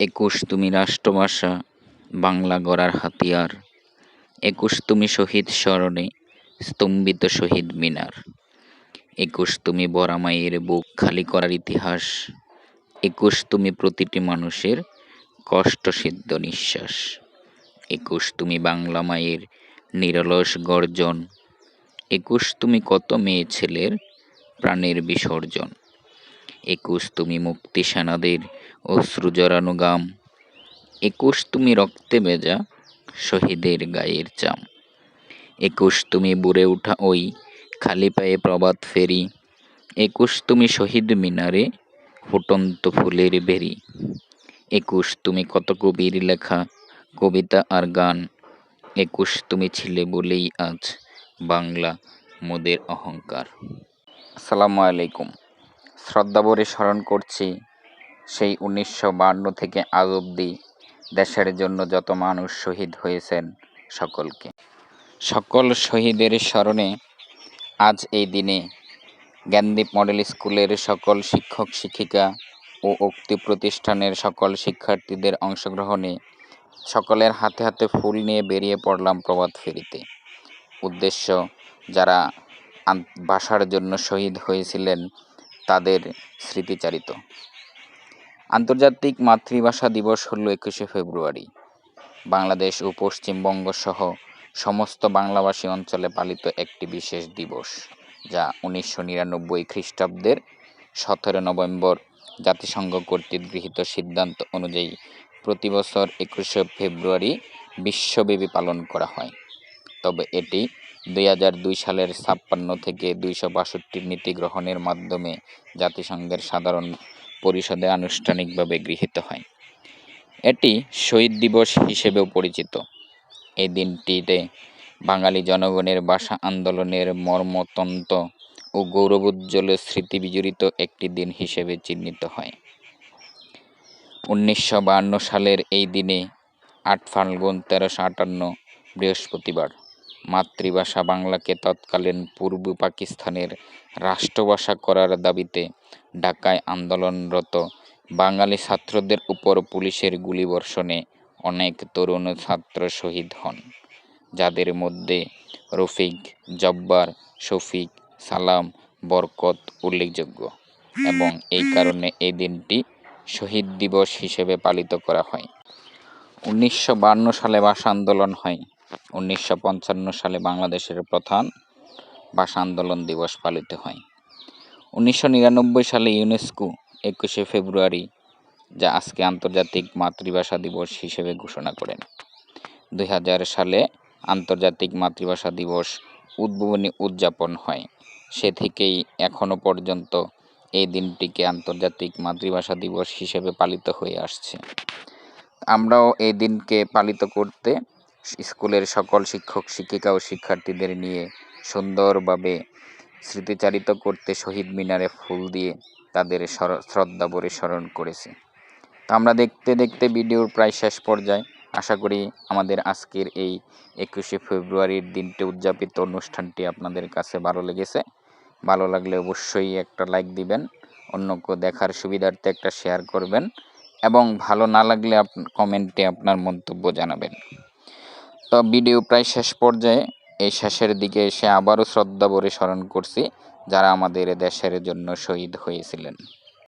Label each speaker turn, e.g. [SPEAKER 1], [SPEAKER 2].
[SPEAKER 1] একুশ তুমি রাষ্ট্রভাষা, বাংলা গড়ার হাতিয়ার। একুশ তুমি শহীদ স্মরণে, স্তম্ভিত শহীদ মিনার। একুশ তুমি বরামাইয়ের বুক খালি করার ইতিহাস। একুশ তুমি প্রতিটি মানুষের কষ্টসিদ্ধ নিঃশ্বাস। একুশ তুমি বাংলা মায়ের নিরলস গর্জন। একুশ তুমি কত মেয়ে ছেলের প্রাণের বিসর্জন। একুশ তুমি মুক্তি সেনাদের অশ্রু জড়ানো গাম একুশ তুমি রক্তে ভেজা শহীদের গায়ের চাম। একুশ তুমি বুড়ে উঠা ওই খালি পায়ে প্রবাদ ফেরি। একুশ তুমি শহীদ মিনারে ফুটন্ত ফুলের বেরি। একুশ তুমি কত কবির লেখা, কবিতা আর গান। একুশ তুমি ছিলে বলেই আজ বাংলা মোদের অহংকার। আসসালামু আলাইকুম। শ্রদ্ধাভরে স্মরণ করছি সেই উনিশশো বান্ন থেকে আজ অবধি দেশের জন্য যত মানুষ শহীদ হয়েছেন সকলকে। সকল শহীদের স্মরণে আজ এই দিনে জ্ঞানদীপ মডেল স্কুলের সকল শিক্ষক, শিক্ষিকা ও উক্তি প্রতিষ্ঠানের সকল শিক্ষার্থীদের অংশগ্রহণে সকলের হাতে হাতে ফুল নিয়ে বেরিয়ে পড়লাম প্রবাদ ফেরিতে। উদ্দেশ্য, যারা ভাষার জন্য শহীদ হয়েছিলেন, তাদের স্মৃতিচারিত। আন্তর্জাতিক মাতৃভাষা দিবস হল একুশে ফেব্রুয়ারি। বাংলাদেশ ও পশ্চিমবঙ্গ সহ সমস্ত বাংলাভাষী অঞ্চলে পালিত একটি বিশেষ দিবস, যা উনিশশো নিরানব্বই খ্রিস্টাব্দের সতেরো নভেম্বর জাতিসংঘ কর্তৃক গৃহীত সিদ্ধান্ত অনুযায়ী প্রতি বছর একুশে ফেব্রুয়ারি বিশ্বব্যাপী পালন করা হয়। তবে এটি দুই হাজার দুই সালের ছাপ্পান্ন থেকে দুইশো বাষট্টির নীতি গ্রহণের মাধ্যমে জাতিসংঘের সাধারণ পরিষদে আনুষ্ঠানিকভাবে গৃহীত হয়। এটি শহীদ দিবস হিসেবেও পরিচিত। এই দিনটিতে বাঙালি জনগণের ভাষা আন্দোলনের মর্মতন্ত ও গৌরবোজ্জ্বল স্মৃতি বিজড়িত একটি দিন হিসেবে চিহ্নিত হয়। উনিশশো বায়ান্ন সালের এই দিনে আট ফাল্গুন তেরোশো আটান্ন বৃহস্পতিবার মাতৃভাষা বাংলাকে তৎকালীন পূর্ব পাকিস্তানের রাষ্ট্রভাষা করার দাবিতে ঢাকায় আন্দোলনরত বাঙালি ছাত্রদের উপর পুলিশের গুলিবর্ষণে অনেক তরুণ ছাত্র শহীদ হন, যাদের মধ্যে রফিক, জব্বার, শফিক, সালাম, বরকত উল্লেখযোগ্য এবং এই কারণে এই দিনটি শহীদ দিবস হিসেবে পালিত করা হয়। উনিশশো সালে ভাষা আন্দোলন হয়। উনিশশো পঞ্চান্ন সালে বাংলাদেশের প্রধান ভাষা আন্দোলন দিবস পালিত হয়। উনিশশো নিরানব্বই সালে ইউনেস্কো একুশে ফেব্রুয়ারি যা আজকে আন্তর্জাতিক মাতৃভাষা দিবস হিসেবে ঘোষণা করেন। দুই হাজার সালে আন্তর্জাতিক মাতৃভাষা দিবস উদ্ভাবনী উদযাপন হয়। সে থেকেই এখনও পর্যন্ত এই দিনটিকে আন্তর্জাতিক মাতৃভাষা দিবস হিসেবে পালিত হয়ে আসছে। আমরাও এই দিনকে পালিত করতে স্কুলের সকল শিক্ষক, শিক্ষিকা ও শিক্ষার্থীদের নিয়ে সুন্দরভাবে স্মৃতিচারিত করতে শহীদ মিনারে ফুল দিয়ে তাদের শ্রদ্ধা ভরে স্মরণ করেছি। তো আমরা দেখতে দেখতে ভিডিওর প্রায় শেষ পর্যায়ে আশা করি আমাদের আজকের এই একুশে ফেব্রুয়ারির দিনটি উদযাপিত অনুষ্ঠানটি আপনাদের কাছে ভালো লেগেছে। ভালো লাগলে অবশ্যই একটা লাইক দিবেন, অন্যকে দেখার সুবিধার্থে একটা শেয়ার করবেন এবং ভালো না লাগলে আপ, কমেন্টে আপনার মন্তব্য জানাবেন। তো ভিডিও প্রায় শেষ পর্যায়ে, এই শেষের দিকে এসে আবারও শ্রদ্ধা ভরে স্মরণ করছি যারা আমাদের দেশের জন্য শহীদ হয়েছিলেন।